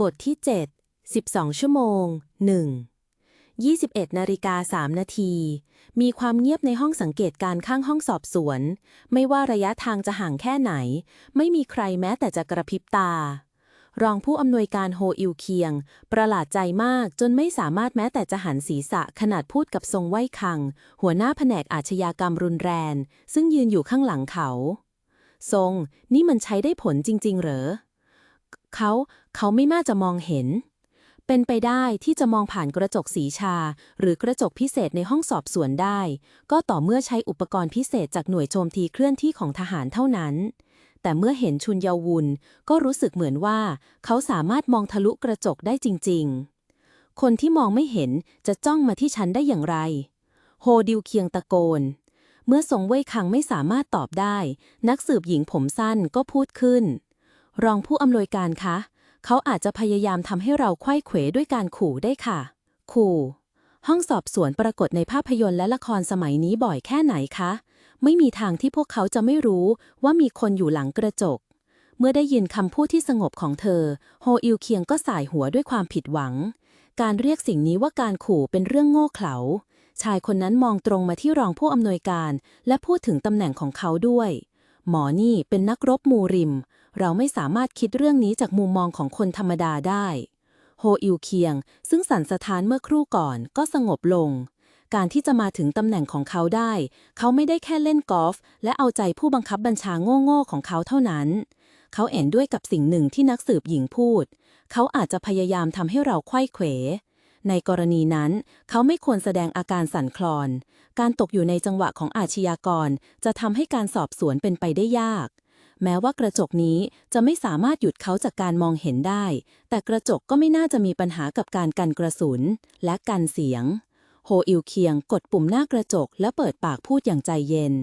บทที่ 7 12 ชั่วโมง 1 21นาฬิกา3นาที มีความเงียบในห้องสังเกตการข้างห้องสอบสวน ไม่ว่าระยะทางจะห่างแค่ไหน ไม่มีใครแม้แต่จะกระพริบตา รองผู้อำนวยการโฮอิวเคียง ประหลาดใจมากจนไม่สามารถแม้แต่จะหันศีรษะขนาดพูดกับทรงไว้คัง หัวหน้าแผนกอาชญากรรมรุนแรง ซึ่งยืนอยู่ข้างหลังเขา ทรง นี่มันใช้ได้ผลจริง ๆ เหรอ เขาเขาไม่น่าจะมองเห็น เป็นไปได้ที่จะมองผ่านกระจกสีชา หรือกระจกพิเศษในห้องสอบสวนได้ ก็ต่อเมื่อใช้อุปกรณ์พิเศษจากหน่วยโจมตีเคลื่อนที่ของทหารเท่านั้น แต่เมื่อเห็นชุนเยาวุนก็รู้สึกเหมือนว่า เขาสามารถมองทะลุกระจกได้จริง ๆ คนที่มองไม่เห็นจะจ้องมาที่ฉันได้อย่างไร โฮดิวเคียงตะโกนเมื่อทรงเว่ยคังไม่สามารถตอบได้ นักสืบหญิงผมสั้นก็พูดขึ้น รองผู้อำนวยการคะ เขาอาจจะพยายามทำให้เราไขว้เขวด้วยการขู่ได้ค่ะ ขู่ ห้องสอบสวนปรากฏในภาพยนตร์และละครสมัยนี้บ่อยแค่ไหนคะ ไม่มีทางที่พวกเขาจะไม่รู้ว่ามีคนอยู่หลังกระจก เมื่อได้ยินคำพูดที่สงบของเธอ โฮอิวเคียงก็สายหัวด้วยความผิดหวัง การเรียกสิ่งนี้ว่าการขู่เป็นเรื่องโง่เขลา ชายคนนั้นมองตรงมาที่รองผู้อำนวยการ และพูดถึงตำแหน่งของเขาด้วย หมอนี่เป็นนักรบมูริม เราไม่สามารถคิดเรื่องนี้จากมุมมองของคนธรรมดาได้ โฮอิวเคียง ซึ่งสั่นสะท้านเมื่อครู่ก่อนก็สงบลง การที่จะมาถึงตำแหน่งของเขาได้ เขาไม่ได้แค่เล่นกอล์ฟและเอาใจผู้บังคับบัญชาโง่ๆของเขาเท่านั้น เขาเห็นด้วยกับสิ่งหนึ่งที่นักสืบหญิงพูด เขาอาจจะพยายามทำให้เราไขว้เขว ในกรณีนั้น เขาไม่ควรแสดงอาการสั่นคลอน การตกอยู่ในจังหวะของอาชญากร จะทำให้การสอบสวนเป็นไปได้ยาก แม้ว่ากระจกนี้จะไม่สามารถหยุดเขาจากการมองเห็นได้ แต่กระจกก็ไม่น่าจะมีปัญหากับการกันกระสุน และกันเสียง โฮอิวเคียงกดปุ่มหน้ากระจกและเปิดปากพูดอย่างใจเย็น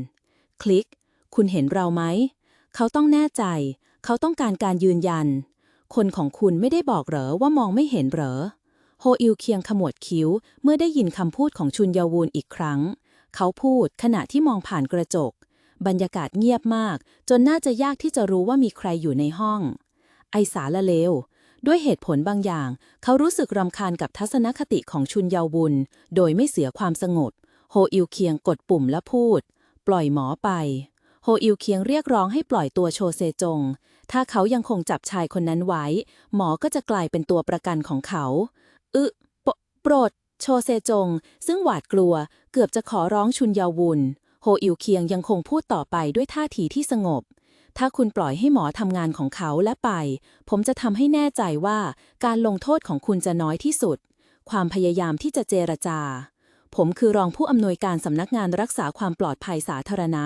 คลิก คุณเห็นเราไหม เขาต้องแน่ใจ เขาต้องการการยืนยัน คนของคุณไม่ได้บอกเหรอว่ามองไม่เห็นเหรอ ฮอิวเคียงขมวดคิ้ว เมื่อได้ยินคำพูดของชุนยาวูนอีกครั้ง เขาพูดขณะที่มองผ่านกระจก บรรยากาศเงียบมาก จนน่าจะยากที่จะรู้ว่ามีใครอยู่ในห้อง ไอสาละเลว ด้วยเหตุผลบางอย่าง เขารู้สึกรำคาญกับทัศนคติของชุนเยาวุนโดยไม่เสียความสงบ โฮอิวเคียงกดปุ่มและพูด ปล่อยหมอไป โฮอิวเคียงเรียกร้องให้ปล่อยตัวโชเซจง ถ้าเขายังคงจับชายคนนั้นไว้ หมอก็จะกลายเป็นตัวประกันของเขา โปรด โชเซจง ซึ่งหวาดกลัวเกือบจะขอร้องชุนเยาวุนโฮอิวเคียงยังคงพูดต่อไปด้วยท่าทีที่สงบ ถ้าคุณปล่อยให้หมอทำงานของเขาและไป ผมจะทำให้แน่ใจว่าการลงโทษของคุณจะน้อยที่สุด ความพยายามที่จะเจรจา ผมคือรองผู้อำนวยการสำนักงานรักษาความปลอดภัยสาธารณะ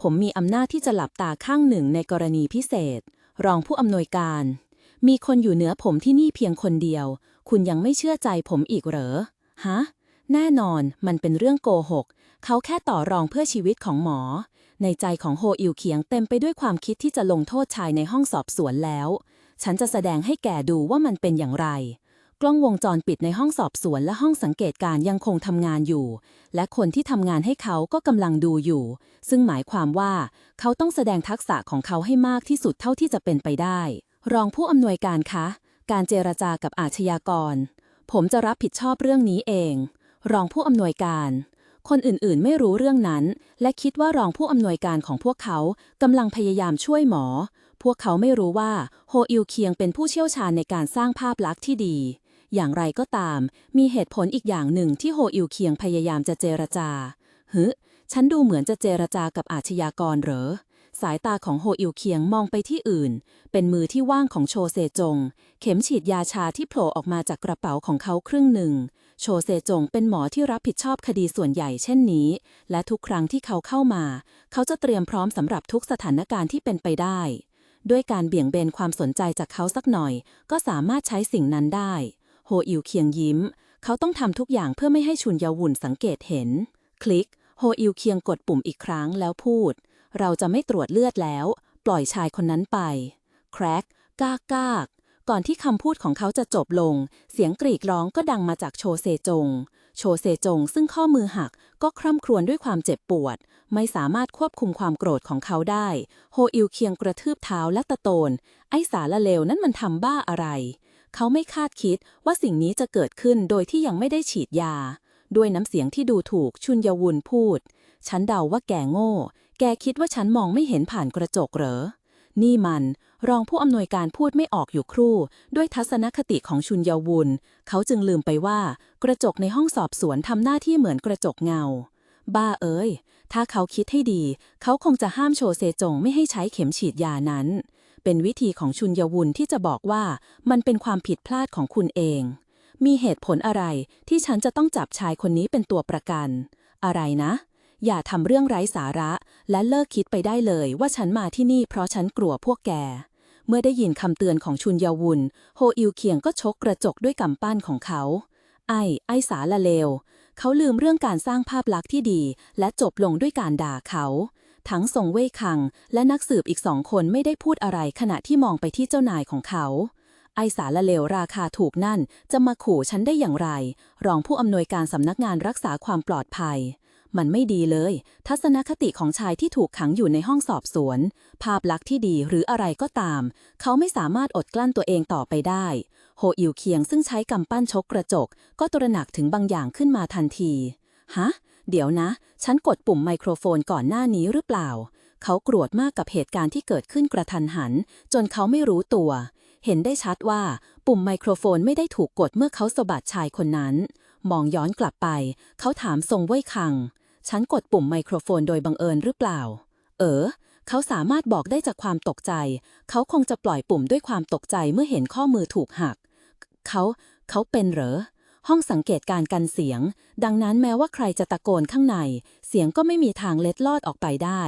ผมมีอำนาจที่จะหลับตาข้างหนึ่งในกรณีพิเศษ รองผู้อำนวยการ มีคนอยู่เหนือผมที่นี่เพียงคนเดียว คุณยังไม่เชื่อใจผมอีกเหรอ ฮะ แน่นอนมันเป็นเรื่องโกหก เขาแค่ต่อรองเพื่อชีวิตของหมอ ในใจของโฮอิวเคียงเต็มไปด้วยความคิดที่จะลงโทษชายในห้องสอบสวนแล้ว ฉันจะแสดงให้แกดูว่ามันเป็นอย่างไร กล้องวงจรปิดในห้องสอบสวนและห้องสังเกตการยังคงทำงานอยู่ และคนที่ทำงานให้เขาก็กำลังดูอยู่ ซึ่งหมายความว่า เขาต้องแสดงทักษะของเขาให้มากที่สุดเท่าที่จะเป็นไปได้ รองผู้อำนวยการคะ การเจรจากับอาชญากร ผมจะรับผิดชอบเรื่องนี้เอง รองผู้อำนวยการ คนอื่นๆ ไม่รู้เรื่องนั้น และคิดว่ารองผู้อำนวยการของพวกเขากำลังพยายามช่วยหมอ พวกเขาไม่รู้ว่าโฮอิวเคียงเป็นผู้เชี่ยวชาญในการสร้างภาพลักษณ์ที่ดี อย่างไรก็ตาม มีเหตุผลอีกอย่างหนึ่งที่โฮอิวเคียงพยายามจะเจรจาฮึฉันดูเหมือนจะเจรจากับอาชญากรเหรอ สายตาของโฮอิวเคียงมองไปที่อื่น เป็นมือที่ว่างของโชเซจง เข็มฉีดยาชาที่โผล่ออกมาจากกระเป๋าของเขาครึ่งหนึ่ง โชเซจงเป็นหมอที่รับผิดชอบคดีส่วนใหญ่เช่นนี้ และทุกครั้งที่เขาเข้ามา เขาจะเตรียมพร้อมสำหรับทุกสถานการณ์ที่เป็นไปได้ ด้วยการเบี่ยงเบนความสนใจจากเขาสักหน่อย ก็สามารถใช้สิ่งนั้นได้ โฮอิวเคียงยิ้ม เขาต้องทำทุกอย่างเพื่อไม่ให้ชุนยาวุ่นสังเกตเห็น คลิกโฮอิวเคียงกดปุ่มอีกครั้งแล้วพูด เราจะไม่ตรวจเลือดแล้ว ปล่อยชายคนนั้นไป แครกกากกากก่อนที่คำพูดของเขาจะจบลง เสียงกรีดร้องก็ดังมาจากโชเซจง โชเซจงซึ่งข้อมือหักก็คร่ำครวญด้วยความเจ็บปวด ไม่สามารถควบคุมความโกรธของเขาได้ โฮอิวเคียงกระทืบเท้าและตะโตน ไอ้สารละเลวนั้นมันทำบ้าอะไร เขาไม่คาดคิดว่าสิ่งนี้จะเกิดขึ้นโดยที่ยังไม่ได้ฉีดยา ด้วยน้ำเสียงที่ดูถูกชุนยวุนพูด ฉันเดาว่าแกโง่ แกคิดว่าฉันมองไม่เห็นผ่านกระจกเหรอ นี่มัน รองผู้อำนวยการพูดไม่ออกอยู่ครู่ ด้วยทัศนคติของชุนยาวุน เขาจึงลืมไปว่า กระจกในห้องสอบสวนทำหน้าที่เหมือนกระจกเงา บ้าเอ้ย ถ้าเขาคิดให้ดี เขาคงจะห้ามโชเซจงไม่ให้ใช้เข็มฉีดยานั้น เป็นวิธีของชุนยวุนที่จะบอกว่ามันเป็นความผิดพลาดของคุณเอง มีเหตุผลอะไรที่ฉันจะต้องจับชายคนนี้เป็นตัวประกัน อะไรนะ อย่าทำเรื่องไร้สาระ และเลิกคิดไปได้เลยว่าฉันมาที่นี่เพราะฉันกลัวพวกแก เมื่อได้ยินคำเตือนของชุนยาวุนโฮอิวเคียงก็ชกกระจกด้วยกำปั้นของเขา ไอ้ ไอ้สาละเลว เขาลืมเรื่องการสร้างภาพลักษณ์ที่ดี และจบลงด้วยการด่าเขา ทั้งทรงเว่ยคัง และนักสืบอีกสองคนไม่ได้พูดอะไรขณะที่มองไปที่เจ้านายของเขาไอสารละเลวราคาถูกนั่น จะมาขู่ฉันได้อย่างไร รองผู้อำนวยการสำนักงานรักษาความปลอดภัย มันไม่ดีเลย ทัศนคติของชายที่ถูกขังอยู่ในห้องสอบสวน ภาพลักษณ์ที่ดีหรืออะไรก็ตาม เขาไม่สามารถอดกลั้นตัวเองต่อไปได้ โฮอิวเคียงซึ่งใช้กำปั้นชกกระจก ก็ตระหนักถึงบางอย่างขึ้นมาทันที ฮะ เดี๋ยวนะ ฉันกดปุ่มไมโครโฟนก่อนหน้านี้หรือเปล่า เขาโกรธมากกับเหตุการณ์ที่เกิดขึ้นกระทันหัน จนเขาไม่รู้ตัว เห็นได้ชัดว่าปุ่มไมโครโฟนไม่ได้ถูกกดเมื่อเขาสะบัดชายคนนั้นมองย้อนกลับไป เขาถามทรงเว่ยคัง ฉันกดปุ่มไมโครโฟนโดยบังเอิญหรือเปล่า เออ เขาสามารถบอกได้จากความตกใจ เขาคงจะปล่อยปุ่มด้วยความตกใจเมื่อเห็นข้อมือถูกหัก เขา เขาเป็นเหรอ ห้องสังเกตการกันเสียง ดังนั้นแม้ว่าใครจะตะโกนข้างใน เสียงก็ไม่มีทางเล็ดลอดออกไปได้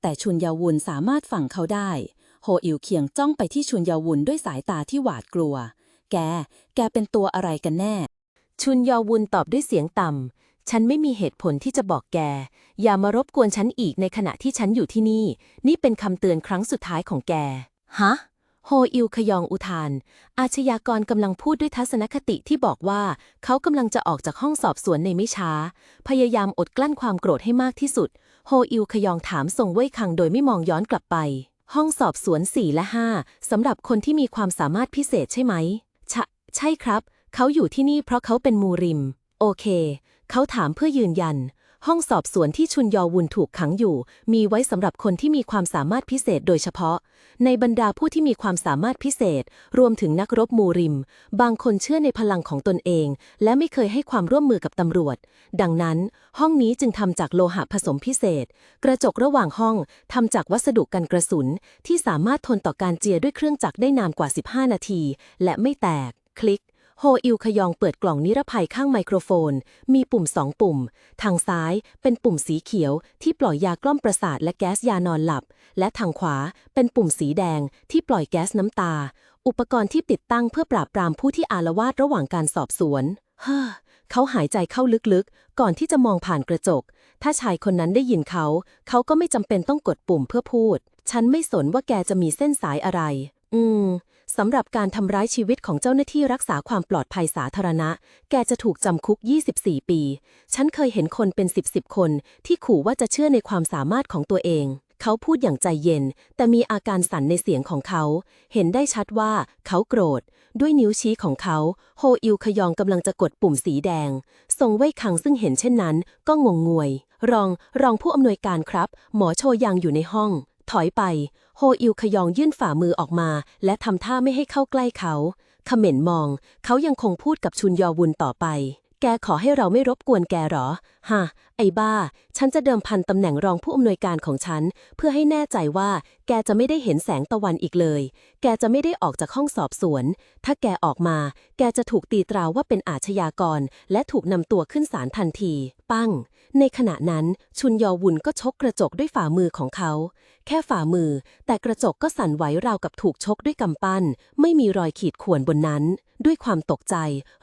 แต่ชุนยาวุนสามารถฟังเขาได้ โฮอิวเคียงจ้องไปที่ชุนยาวุนด้วยสายตาที่หวาดกลัว แก แกเป็นตัวอะไรกันแน่ ชุนยอวุนตอบด้วยเสียงต่ำ ฉันไม่มีเหตุผลที่จะบอกแก อย่ามารบกวนฉันอีกในขณะที่ฉันอยู่ที่นี่ นี่เป็นคำเตือนครั้งสุดท้ายของแก ฮะ โฮอิวขยองอุทาน อาชญากรกำลังพูดด้วยทัศนคติที่บอกว่า เขากำลังจะออกจากห้องสอบสวนในไม่ช้า พยายามอดกลั้นความโกรธให้มากที่สุด โฮอิวขยองถามทรงเว่ยคังโดยไม่มองย้อนกลับไป ห้องสอบสวน4และ5สำหรับคนที่มีความสามารถพิเศษใช่ไหมชะใช่ครับ เขาอยู่ที่นี่เพราะเขาเป็นมูริม โอเค เขาถามเพื่อยืนยัน ห้องสอบสวนที่ชุนยอวุนถูกขังอยู่ มีไว้สำหรับคนที่มีความสามารถพิเศษโดยเฉพาะ ในบรรดาผู้ที่มีความสามารถพิเศษ รวมถึงนักรบมูริม บางคนเชื่อในพลังของตนเอง และไม่เคยให้ความร่วมมือกับตำรวจ ดังนั้น ห้องนี้จึงทำจากโลหะผสมพิเศษ กระจกระหว่างห้องทำจากวัสดุกันกระสุน ที่สามารถทนต่อการเจียด้วยเครื่องจักรได้นานกว่า 15 นาที และไม่แตก คลิก โฮอิวขยองเปิดกล่องนิรภัยข้างไมโครโฟน มีปุ่มสองปุ่ม ทางซ้ายเป็นปุ่มสีเขียว ที่ปล่อยยากล้อมประสาทและแก๊สยานอนหลับ และทางขวาเป็นปุ่มสีแดง ที่ปล่อยแก๊สน้ำตา อุปกรณ์ที่ติดตั้งเพื่อปราบปรามผู้ที่อาละวาดระหว่างการสอบสวนเฮ้อเขาหายใจเข้าลึกๆ ก่อนที่จะมองผ่านกระจก ถ้าชายคนนั้นได้ยินเขา เขาก็ไม่จำเป็นต้องกดปุ่มเพื่อพูด ฉันไม่สนว่าแกจะมีเส้นสายอะไร อืม สำหรับการทำร้ายชีวิตของเจ้าหน้าที่รักษาความปลอดภัยสาธารณะ แกจะถูกจำคุก 24 ปี ฉันเคยเห็นคนเป็น 10 10 คนที่ขู่ว่าจะเชื่อในความสามารถของตัวเอง เขาพูดอย่างใจเย็น แต่มีอาการสั่นในเสียงของเขา เห็นได้ชัดว่าเขาโกรธ ด้วยนิ้วชี้ของเขา โฮอิวขยองกำลังจะกดปุ่มสีแดง ทรงเว่ยคังซึ่งเห็นเช่นนั้น ก็งงงวย รอง รองผู้อำนวยการครับ หมอโชยังอยู่ในห้อง ถอยไป โฮอิวขยองยื่นฝ่ามือออกมา และทำท่าไม่ให้เข้าใกล้เขาเขม่นมอง เขายังคงพูดกับชุนยอวุนต่อไป แกขอให้เราไม่รบกวนแกหรอ ฮะ ไอ้บ้า ฉันจะเดิมพันตำแหน่งรองผู้อำนวยการของฉัน เพื่อให้แน่ใจว่าแกจะไม่ได้เห็นแสงตะวันอีกเลย แกจะไม่ได้ออกจากห้องสอบสวน ถ้าแกออกมา แกจะถูกตีตราว่าเป็นอาชญากร และถูกนำตัวขึ้นศาลทันที ปั้ง ในขณะนั้นชุนยอวุนก็ชกกระจกด้วยฝ่ามือของเขา แค่ฝ่ามือ แต่กระจกก็สั่นไหวราวกับถูกชกด้วยกำปั้น ไม่มีรอยขีดข่วนบนนั้น ด้วยความตกใจ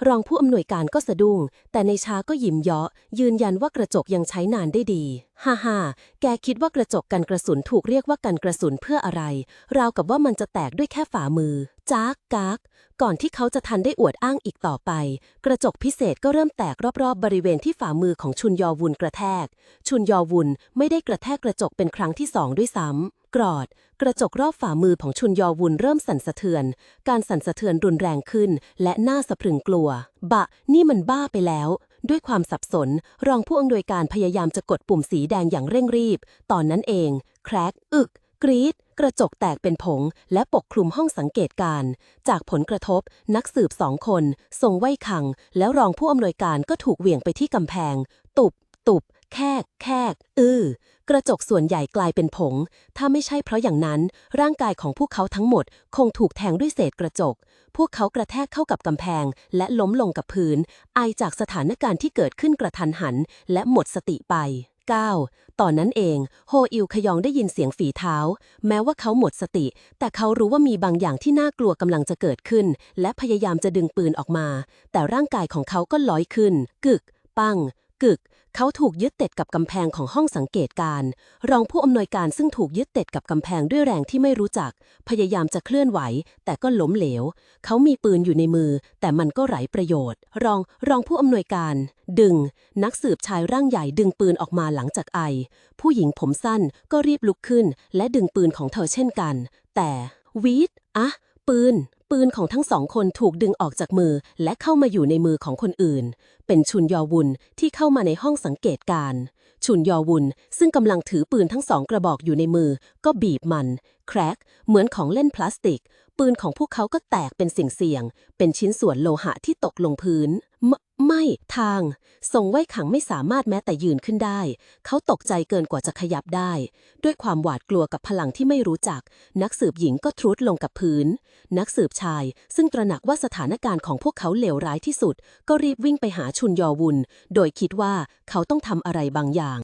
รองผู้อำนวยการก็สะดุ้ง แต่ในช้าก็ยิ้มเยาะยืนยันว่ากระจกยังใช้นานได้ดี ฮ่าฮ่าแกคิดว่ากระจกกันกระสุนถูกเรียกว่ากันกระสุนเพื่ออะไร ราวกับว่ามันจะแตกด้วยแค่ฝ่ามือ จากกากก่อนที่เขาจะทันได้อวดอ้างอีกต่อไป กระจกพิเศษก็เริ่มแตกรอบๆบริเวณที่ฝ่ามือของชุนยอวุนกระแทก ชุนยอวุนไม่ได้กระแทกกระจกเป็นครั้งที่สองด้วยซ้ำกรอด กระจกรอบฝ่ามือของชุนยอวุนเริ่มสั่นสะเทือน การสั่นสะเทือนรุนแรงขึ้น และหน้าสะพรึงกลัว บะ นี่มันบ้าไปแล้ว ด้วยความสับสน รองผู้อำนวยการพยายามจะกดปุ่มสีแดงอย่างเร่งรีบ ตอนนั้นเอง แครก อึก กรีด กระจกแตกเป็นผง และปกคลุมห้องสังเกตการณ์จากผลกระทบ นักสืบสองคน ทรงไว้ขัง แล้วรองผู้อำนวยการก็ถูกเหวี่ยงไปที่กำแพง ตุบ ตุบ แคกแคกอื้อกระจกส่วนใหญ่กลายเป็นผง ถ้าไม่ใช่เพราะอย่างนั้น ร่างกายของพวกเขาทั้งหมด คงถูกแทงด้วยเศษกระจก พวกเขากระแทกเข้ากับกำแพง และล้มลงกับพื้น ไอจากสถานการณ์ที่เกิดขึ้นกระทันหัน และหมดสติไป 9. ตอนนั้นเอง โฮอิวขยองได้ยินเสียงฝีเท้า แม้ว่าเขาหมดสติ แต่เขารู้ว่ามีบางอย่างที่น่ากลัวกำลังจะเกิดขึ้น และพยายามจะดึงปืนออกมา แต่ร่างกายของเขาก็ลอยขึ้น กึก ปัง กึก เขาถูกยึดติดกับกำแพงของห้องสังเกตการ รองผู้อำนวยการซึ่งถูกยึดติดกับกำแพงด้วยแรงที่ไม่รู้จัก พยายามจะเคลื่อนไหว แต่ก็ล้มเหลว เขามีปืนอยู่ในมือ แต่มันก็ไร้ประโยชน์ รองรองผู้อำนวยการ ดึง นักสืบชายร่างใหญ่ดึงปืนออกมาหลังจากไอ ผู้หญิงผมสั้นก็รีบลุกขึ้น และดึงปืนของเธอเช่นกัน แต่วีดอะปืน ปืนของทั้งสองคนถูกดึงออกจากมือและเข้ามาอยู่ในมือของคนอื่น เป็นชุนยอวุนที่เข้ามาในห้องสังเกตการ ชุนยอวุนซึ่งกำลังถือปืนทั้งสองกระบอกอยู่ในมือ ก็บีบมัน แครก เหมือนของเล่นพลาสติก ปืนของพวกเขาก็แตกเป็นสิ่งเสี่ยง เป็นชิ้นส่วนโลหะที่ตกลงพื้นม ไม่ทาง ทรงไว้ขังไม่สามารถแม้แต่ยืนขึ้นได้ เขาตกใจเกินกว่าจะขยับได้ ด้วยความหวาดกลัวกับพลังที่ไม่รู้จัก นักสืบหญิงก็ทรุดลงกับพื้น นักสืบชาย ซึ่งตระหนักว่าสถานการณ์ของพวกเขาเลวร้ายที่สุด ก็รีบวิ่งไปหาชุนยอวุน โดยคิดว่าเขาต้องทำอะไรบางอย่าง